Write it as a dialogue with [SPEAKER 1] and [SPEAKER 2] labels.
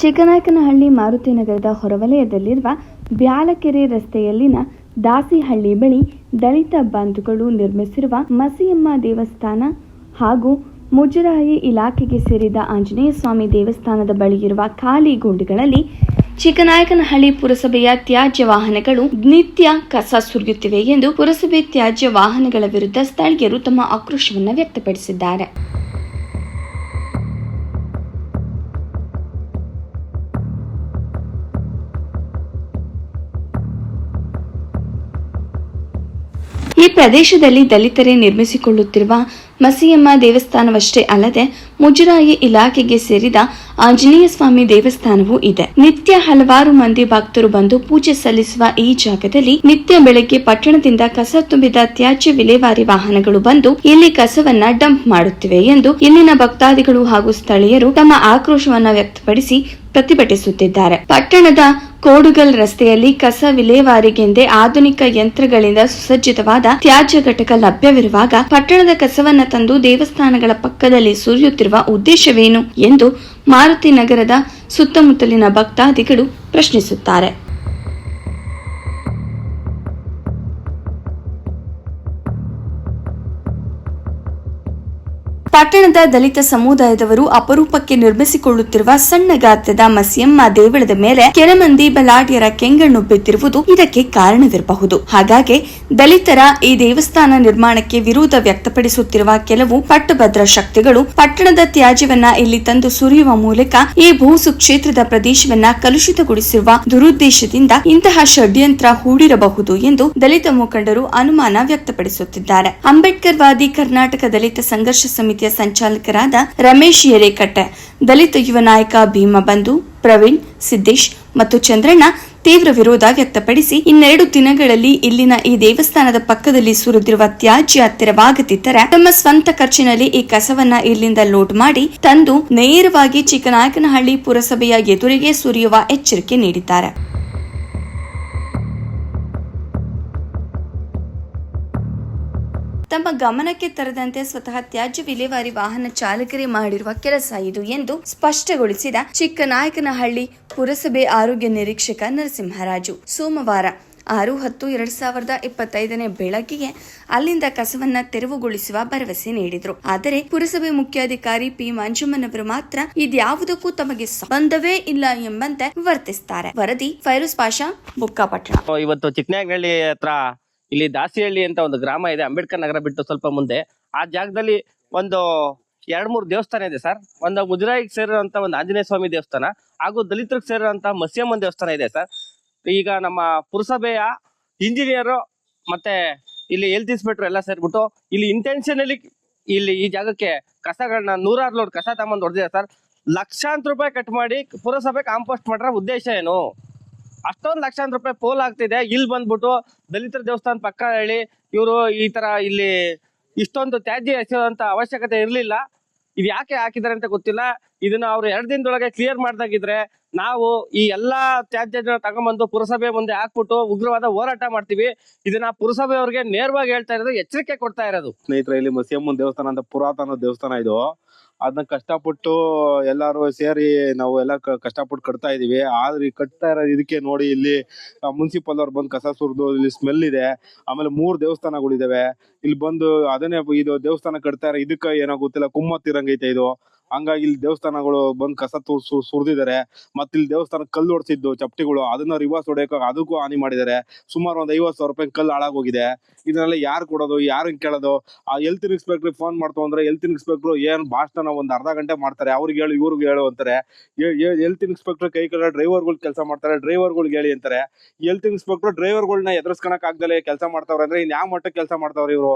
[SPEAKER 1] ಚಿಕ್ಕನಾಯಕನಹಳ್ಳಿ ಮಾರುತಿ ನಗರದ ಹೊರವಲಯದಲ್ಲಿರುವ ಬ್ಯಾಲಕೆರೆ ರಸ್ತೆಯಲ್ಲಿನ ದಾಸಿಹಳ್ಳಿ ಬಳಿ ದಲಿತ ಬಂಧುಗಳು ನಿರ್ಮಿಸಿರುವ ಮಸಿಯಮ್ಮ ದೇವಸ್ಥಾನ ಹಾಗೂ ಮುಜರಾಯಿ ಇಲಾಖೆಗೆ ಸೇರಿದ ಆಂಜನೇಯ ಸ್ವಾಮಿ ದೇವಸ್ಥಾನದ ಬಳಿ ಇರುವ ಖಾಲಿ ಗುಂಡಿಗಳಲ್ಲಿ ಚಿಕ್ಕನಾಯಕನಹಳ್ಳಿ ಪುರಸಭೆಯ ತ್ಯಾಜ್ಯ ವಾಹನಗಳು ನಿತ್ಯ ಕಸ ಸುರಿಯುತ್ತಿವೆ ಎಂದು ಪುರಸಭೆ ತ್ಯಾಜ್ಯ ವಾಹನಗಳ ವಿರುದ್ಧ ಸ್ಥಳೀಯರು ತಮ್ಮ ಆಕ್ರೋಶವನ್ನು ವ್ಯಕ್ತಪಡಿಸಿದ್ದಾರೆ. ಈ ಪ್ರದೇಶದಲ್ಲಿ ದಲಿತರೇ ನಿರ್ಮಿಸಿಕೊಳ್ಳುತ್ತಿರುವ ಮಸಿಯಮ್ಮ ದೇವಸ್ಥಾನವಷ್ಟೇ ಅಲ್ಲದೆ ಮುಜರಾಯಿ ಇಲಾಖೆಗೆ ಸೇರಿದ ಆಂಜನೇಯ ಸ್ವಾಮಿ ದೇವಸ್ಥಾನವೂ ಇದೆ. ನಿತ್ಯ ಹಲವಾರು ಮಂದಿ ಭಕ್ತರು ಬಂದು ಪೂಜೆ ಸಲ್ಲಿಸುವ ಈ ಜಾಗದಲ್ಲಿ ನಿತ್ಯ ಬೆಳಗ್ಗೆ ಪಟ್ಟಣದಿಂದ ಕಸ ತುಂಬಿದ ತ್ಯಾಜ್ಯ ವಿಲೇವಾರಿ ವಾಹನಗಳು ಬಂದು ಇಲ್ಲಿ ಕಸವನ್ನ ಡಂಪ್ ಮಾಡುತ್ತಿವೆ ಎಂದು ಇಲ್ಲಿನ ಭಕ್ತಾದಿಗಳು ಹಾಗೂ ಸ್ಥಳೀಯರು ತಮ್ಮ ಆಕ್ರೋಶವನ್ನು ವ್ಯಕ್ತಪಡಿಸಿ ಪ್ರತಿಭಟಿಸುತ್ತಿದ್ದಾರೆ. ಪಟ್ಟಣದ ಕೋಡುಗಲ್ ರಸ್ತೆಯಲ್ಲಿ ಕಸ ವಿಲೇವಾರಿಗೆಂದೇ ಆಧುನಿಕ ಯಂತ್ರಗಳಿಂದ ಸುಸಜ್ಜಿತವಾದ ತ್ಯಾಜ್ಯ ಘಟಕ ಲಭ್ಯವಿರುವಾಗ ಪಟ್ಟಣದ ಕಸವನ್ನ ತಂದು ದೇವಸ್ಥಾನಗಳ ಪಕ್ಕದಲ್ಲಿ ಸುರಿಯುತ್ತಿರುವ ಉದ್ದೇಶವೇನು ಎಂದು ಮಾರುತಿ ನಗರದ ಸುತ್ತಮುತ್ತಲಿನ ಭಕ್ತಾದಿಗಳು ಪ್ರಶ್ನಿಸುತ್ತಾರೆ. ಪಟ್ಟಣದ ದಲಿತ ಸಮುದಾಯದವರು ಅಪರೂಪಕ್ಕೆ ನಿರ್ಮಿಸಿಕೊಳ್ಳುತ್ತಿರುವ ಸಣ್ಣ ಗಾತ್ರದ ಮಸಿಯಮ್ಮ ದೇವಳದ ಮೇಲೆ ಕೆಲ ಮಂದಿ ಬಲಾಢ್ಯರ ಕೆಂಗಣ್ಣು ಬಿದ್ದಿರುವುದು ಇದಕ್ಕೆ ಕಾರಣವಿರಬಹುದು. ಹಾಗಾಗಿ ದಲಿತರ ಈ ದೇವಸ್ಥಾನ ನಿರ್ಮಾಣಕ್ಕೆ ವಿರೋಧ ವ್ಯಕ್ತಪಡಿಸುತ್ತಿರುವ ಕೆಲವು ಪಟ್ಟಭದ್ರ ಶಕ್ತಿಗಳು ಪಟ್ಟಣದ ತ್ಯಾಜ್ಯವನ್ನ ಇಲ್ಲಿ ತಂದು ಸುರಿಯುವ ಮೂಲಕ ಈ ಭೂಸು ಕ್ಷೇತ್ರದ ಪ್ರದೇಶವನ್ನ ಕಲುಷಿತಗೊಳಿಸಿರುವ ದುರುದ್ದೇಶದಿಂದ ಇಂತಹ ಷಡ್ಯಂತ್ರ ಹೂಡಿರಬಹುದು ಎಂದು ದಲಿತ ಮುಖಂಡರು ಅನುಮಾನ ವ್ಯಕ್ತಪಡಿಸುತ್ತಿದ್ದಾರೆ. ಅಂಬೇಡ್ಕರ್ ವಾದಿ ಕರ್ನಾಟಕ ದಲಿತ ಸಂಘರ್ಷ ಸಮಿತಿಯ ಸಂಚಾಲಕರಾದ ರಮೇಶ್ ಯರೇಕಟ್ಟೆ, ದಲಿತ ಯುವ ನಾಯಕ ಭೀಮಬಂಧು ಪ್ರವೀಣ್, ಸಿದ್ದೇಶ್ ಮತ್ತು ಚಂದ್ರಣ್ಣ ತೀವ್ರ ವಿರೋಧ ವ್ಯಕ್ತಪಡಿಸಿ ಇನ್ನೆರಡು ದಿನಗಳಲ್ಲಿ ಇಲ್ಲಿನ ಈ ದೇವಸ್ಥಾನದ ಪಕ್ಕದಲ್ಲಿ ಸುರಿದಿರುವ ತ್ಯಾಜ್ಯ ಹತ್ತಿರವಾಗದಿದ್ದರೆ ತಮ್ಮ ಸ್ವಂತ ಖರ್ಚಿನಲ್ಲಿ ಈ ಕಸವನ್ನ ಇಲ್ಲಿಂದ ಲೋಡ್ ಮಾಡಿ ತಂದು ನೇರವಾಗಿ ಚಿಕ್ಕನಾಯಕನಹಳ್ಳಿ ಪುರಸಭೆಯ ಎದುರಿಗೆ ಸುರಿಯುವ ಎಚ್ಚರಿಕೆ ನೀಡಿದ್ದಾರೆ. ತಮ್ಮ ಗಮನಕ್ಕೆ ತರದಂತೆ ಸ್ವತಃ ತ್ಯಾಜ್ಯ ವಿಲೇವಾರಿ ವಾಹನ ಚಾಲಕರೇ ಮಾಡಿರುವ ಕೆಲಸ ಇದು ಎಂದು ಸ್ಪಷ್ಟಗೊಳಿಸಿದ ಚಿಕ್ಕನಾಯಕನಹಳ್ಳಿ ಪುರಸಭೆ ಆರೋಗ್ಯ ನಿರೀಕ್ಷಕ ನರಸಿಂಹರಾಜು. ಸೋಮವಾರ ಆರು ಹತ್ತು ಎರಡ್ ಸಾವಿರದ ಇಪ್ಪತ್ತೈದನೇ ಬೆಳಗ್ಗೆ ಅಲ್ಲಿಂದ ಕಸವನ್ನ ತೆರವುಗೊಳಿಸುವ ಭರವಸೆ ನೀಡಿದ್ರು. ಆದರೆ ಪುರಸಭೆ ಮುಖ್ಯಾಧಿಕಾರಿ ಪಿ ಮಂಜುಮ್ಮನವರು ಮಾತ್ರ ಇದ್ಯಾವುದಕ್ಕೂ ತಮಗೆ ಸಂಬಂಧವೇ ಇಲ್ಲ ಎಂಬಂತೆ ವರ್ತಿಸ್ತಾರೆ. ವರದಿ ಫೈರೋಸ್ ಪಾಷಾ ಬುಕ್ಕಾಪಟ್ಟಣ
[SPEAKER 2] ಇವತ್ತು ಚಿಕ್ಕನಾಯಕನಹಳ್ಳಿ ಹತ್ರ ಇಲ್ಲಿ ದಾಸಿಹಳ್ಳಿ ಅಂತ ಒಂದು ಗ್ರಾಮ ಇದೆ. ಅಂಬೇಡ್ಕರ್ ನಗರ ಬಿಟ್ಟು ಸ್ವಲ್ಪ ಮುಂದೆ. ಆ ಜಾಗದಲ್ಲಿ ಒಂದು ಎರಡ್ ಮೂರು ದೇವಸ್ಥಾನ ಇದೆ ಸರ್. ಒಂದು ಮುಜರಾಯಿಗೆ ಸೇರಿರುವಂತ ಒಂದು ಆಂಜನೇಯ ಸ್ವಾಮಿ ದೇವಸ್ಥಾನ ಹಾಗೂ ದಲಿತರಿಗೆ ಸೇರಿರುವಂತ ಮಸ್ಯಮ್ಮನ್ ದೇವಸ್ಥಾನ ಇದೆ ಸರ್. ಈಗ ನಮ್ಮ ಪುರಸಭೆಯ ಇಂಜಿನಿಯರು ಮತ್ತೆ ಇಲ್ಲಿ ಹೆಲ್ತ್ ಇನ್ಸ್ಪೆಕ್ಟರ್ ಎಲ್ಲ ಸೇರ್ಬಿಟ್ಟು ಇಲ್ಲಿ ಇಂಟೆನ್ಷನಲಿ ಇಲ್ಲಿ ಈ ಜಾಗಕ್ಕೆ ಕಸಗಳನ್ನ ನೂರಾರು ಲೋಡ್ ಕಸ ತಗೊಂಡು ಹೊಡೆದಿದೆ ಸರ್. ಲಕ್ಷಾಂತರ ರೂಪಾಯಿ ಕಟ್ ಮಾಡಿ ಪುರಸಭೆ ಕಾಂಪೋಸ್ಟ್ ಮಾಡ್ರ ಉದ್ದೇಶ ಏನು? ಅಷ್ಟೊಂದು ಲಕ್ಷಾಂತರ ರೂಪಾಯಿ ಪೋಲ್ ಆಗ್ತಿದೆ. ಇಲ್ಲಿ ಬಂದ್ಬಿಟ್ಟು ದಲಿತರ ದೇವಸ್ಥಾನ ಪಕ್ಕ ಹೇಳಿ, ಇವರು ಈ ತರ ಇಲ್ಲಿ ಇಷ್ಟೊಂದು ತ್ಯಾಜ್ಯ ಎಸೆಯುವಂತ ಅವಶ್ಯಕತೆ ಇರಲಿಲ್ಲ. ಇದು ಯಾಕೆ ಹಾಕಿದ್ದಾರೆ ಅಂತ ಗೊತ್ತಿಲ್ಲ. ಇದನ್ನ ಅವ್ರು ಎರಡು ದಿನದೊಳಗೆ ಕ್ಲಿಯರ್ ಮಾಡ್ದಾಗಿದ್ರೆ ನಾವು ಈ ಎಲ್ಲಾ ತ್ಯಾಜ್ಯನ ತಗೊಂಡ್ಬಂದು ಪುರಸಭೆ ಮುಂದೆ ಹಾಕ್ಬಿಟ್ಟು ಉಗ್ರವಾದ ಹೋರಾಟ ಮಾಡ್ತೀವಿ. ಇದನ್ನ ಪುರಸಭೆ ಅವ್ರಿಗೆ ನೇರವಾಗಿ ಹೇಳ್ತಾ ಇರೋದು, ಎಚ್ಚರಿಕೆ ಕೊಡ್ತಾ ಇರೋದು.
[SPEAKER 3] ಸ್ನೇಹಿತರೆ, ಇಲ್ಲಿ ಮಸಿಯಮ್ಮನ್ ದೇವಸ್ಥಾನ ಅಂತ ಪುರಾತನ ದೇವಸ್ಥಾನ ಇದು. ಅದನ್ನ ಕಷ್ಟಪಟ್ಟು ಎಲ್ಲರೂ ಸೇರಿ ನಾವು ಎಲ್ಲ ಕಷ್ಟಪಟ್ಟು ಕಟ್ತಾ ಇದೀವಿ. ಆದ್ರೆ ಈ ಕಟ್ತಾ ಇರೋ ಇದಕ್ಕೆ ನೋಡಿ ಇಲ್ಲಿ ಮುನ್ಸಿಪಲ್ ಅವ್ರು ಬಂದು ಕಸ ಸುರಿದು, ಇಲ್ಲಿ ಸ್ಮೆಲ್ ಇದೆ. ಆಮೇಲೆ ಮೂರ್ ದೇವಸ್ಥಾನಗಳಿದಾವೆ. ಇಲ್ಲಿ ಬಂದು ಅದನ್ನೇ ಇದು ದೇವಸ್ಥಾನ ಕಟ್ತಾ ಇರೋ ಇದಕ್ಕೆ ಏನೋ ಗೊತ್ತಿಲ್ಲ, ಕುಮ್ಮತ್ತಿರಂಗೈತೆ ಇದು. ಹಂಗಾಗಿ ಇಲ್ಲಿ ದೇವಸ್ಥಾನಗಳು ಬಂದು ಕಸ ತುರ್- ಸುರಿದಿದ್ದಾರೆ ಮತ್ತೆ ಇಲ್ಲಿ ದೇವಸ್ಥಾನ ಕಲ್ಲು ಹೊಡ್ಸಿದ್ದು ಚಪ್ಟಿಗಳು ಅದನ್ನ ರಿವರ್ಸ್ ಹೊಡೆಯಕ ಅದಕ್ಕೂ ಹಾನಿ ಮಾಡಿದ್ದಾರೆ ಸುಮಾರು ಒಂದ್ ಐವತ್ ಸಾವಿರ ರೂಪಾಯಿ ಕಲ್ಲು ಹಾಳಾಗೋಗಿದೆ. ಇದನ್ನೆಲ್ಲ ಯಾರು ಕೊಡೋದು, ಯಾರು ಕೇಳೋದು? ಆ ಹೆಲ್ತ್ ಇನ್ಸ್ಪೆಕ್ಟರ್ ಫೋನ್ ಮಾಡ್ತು ಅಂದ್ರೆ ಹೆಲ್ತ್ ಇನ್ಸ್ಪೆಕ್ಟರ್ ಏನ್ ಭಾಷಣ ಒಂದ್ ಅರ್ಧ ಗಂಟೆ ಮಾಡ್ತಾರೆ. ಅವ್ರಿಗೆ ಹೇಳು, ಇವ್ರಿಗೆ ಹೇಳು ಅಂತಾರೆ. ಹೆಲ್ತ್ ಇನ್ಸ್ಪೆಕ್ಟರ್ ಕೈ ಡ್ರೈವರ್ ಡ್ರೈವರ್ಗಳು ಕೆಲಸ ಮಾಡ್ತಾರೆ. ಡ್ರೈವರ್ಗಳಿಗೆ ಹೇಳಿ ಅಂತಾರೆ. ಹೆಲ್ತ್ ಇನ್ಸ್ಪೆಕ್ಟರ್ ಡ್ರೈವರ್ಗಳನ್ನ ಎದುರಿಸ್ಕೊಳಕ್ ಆಗ್ದಲೆ ಕೆಲಸ ಮಾಡ್ತಾವ್ರೆ ಅಂದ್ರೆ ಇನ್ ಯಾವ ಮಟ್ಟಕ್ಕೆ ಕೆಲಸ ಮಾಡ್ತಾವ್ರೆ ಇವರು?